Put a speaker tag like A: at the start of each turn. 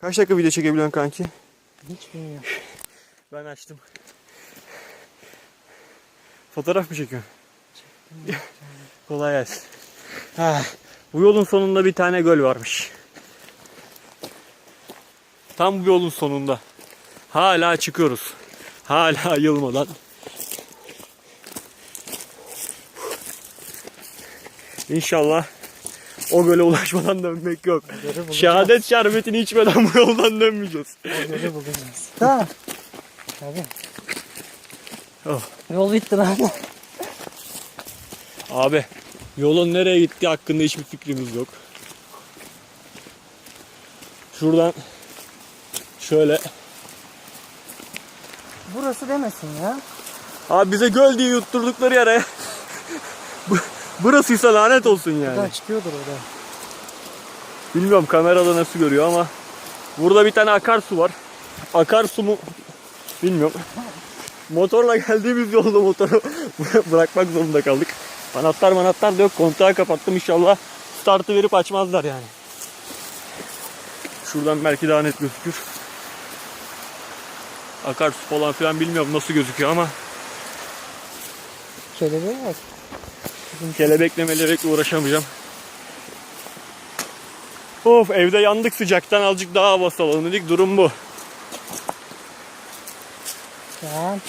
A: Kaç dakika video çekebiliyorsun kanki?
B: Hiç bilmiyorum.
A: Ben açtım. Fotoğraf mı çekiyorsun? Kolay gelsin. Ha, bu yolun sonunda bir tane göl varmış. Tam bu yolun sonunda. Hala çıkıyoruz. Hala yılmadan. İnşallah o göle ulaşmadan dönmek yok. Şehadet şerbetini içmeden bu yoldan dönmeyeceğiz.
B: O Gölü bulacağız. Tamam. Tabii.
A: Oh.
B: Yol bitti lan.
A: Abi yolun nereye gittiği hakkında hiçbir fikrimiz yok. Şuradan şöyle.
B: Burası demesin ya.
A: Abi bize göl diye yutturdukları yere. Bu- Burasıysa lanet olsun yani.
B: Buradan çıkıyordur o da.
A: Bilmiyorum kamerada nasıl görüyor ama burada bir tane akarsu var. Akarsu mu bilmiyorum. Motorla geldiğimiz yolda motoru bırakmak zorunda kaldık. Anahtar manahtar da yok. Kontağı kapattım inşallah startı verip açmazlar yani. Şuradan belki daha net gözükür. Akarsu falan filan bilmiyorum nasıl gözüküyor ama
B: Kelebeğe bak.
A: Kelebeklemelerle uğraşamayacağım. Of evde yandık sıcaktan azıcık daha hava salalım dedik. Durum bu.
B: Tamam.